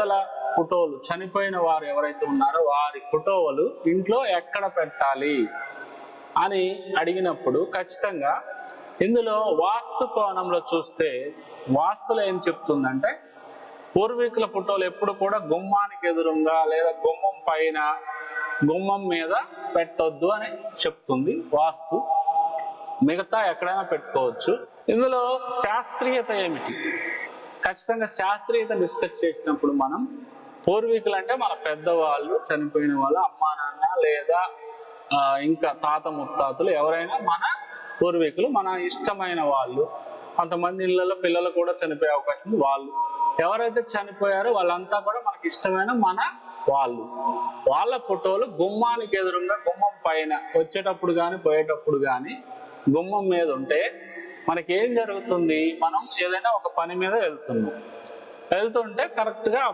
పెద్దల ఫోటోలు చనిపోయిన వారు ఎవరైతే ఉన్నారో వారి ఫోటోలు ఇంట్లో ఎక్కడ పెట్టాలి అని అడిగినప్పుడు ఖచ్చితంగా ఇందులో వాస్తు కోణంలో చూస్తే వాస్తులో ఏం చెప్తుందంటే పూర్వీకుల ఫోటోలు ఎప్పుడు కూడా గుమ్మానికి ఎదురుగా లేదా గుమ్మం పైన గుమ్మం మీద పెట్టొద్దు అని చెప్తుంది వాస్తు. మిగతా ఎక్కడైనా పెట్టుకోవచ్చు. ఇందులో శాస్త్రీయత ఏమిటి? ఖచ్చితంగా శాస్త్రీయత డిస్కస్ చేసినప్పుడు మనం పూర్వీకులు అంటే మన పెద్దవాళ్ళు చనిపోయిన వాళ్ళు అమ్మా నాన్న లేదా ఇంకా తాత ముత్తాతలు ఎవరైనా మన పూర్వీకులు మన ఇష్టమైన వాళ్ళు. కొంతమంది ఇళ్ళలో పిల్లలు కూడా చనిపోయే అవకాశం ఉంది. వాళ్ళు ఎవరైతే చనిపోయారో వాళ్ళంతా కూడా మనకి ఇష్టమైన మన వాళ్ళు. వాళ్ళ ఫోటోలు గుమ్మానికి ఎదురుగా గుమ్మం పైన వచ్చేటప్పుడు కానీ పోయేటప్పుడు కానీ గుమ్మం మీద ఉంటే మనకి ఏం జరుగుతుంది? మనం ఏదైనా ఒక పని మీద వెళ్తున్నాం. వెళ్తుంటే కరెక్ట్గా ఆ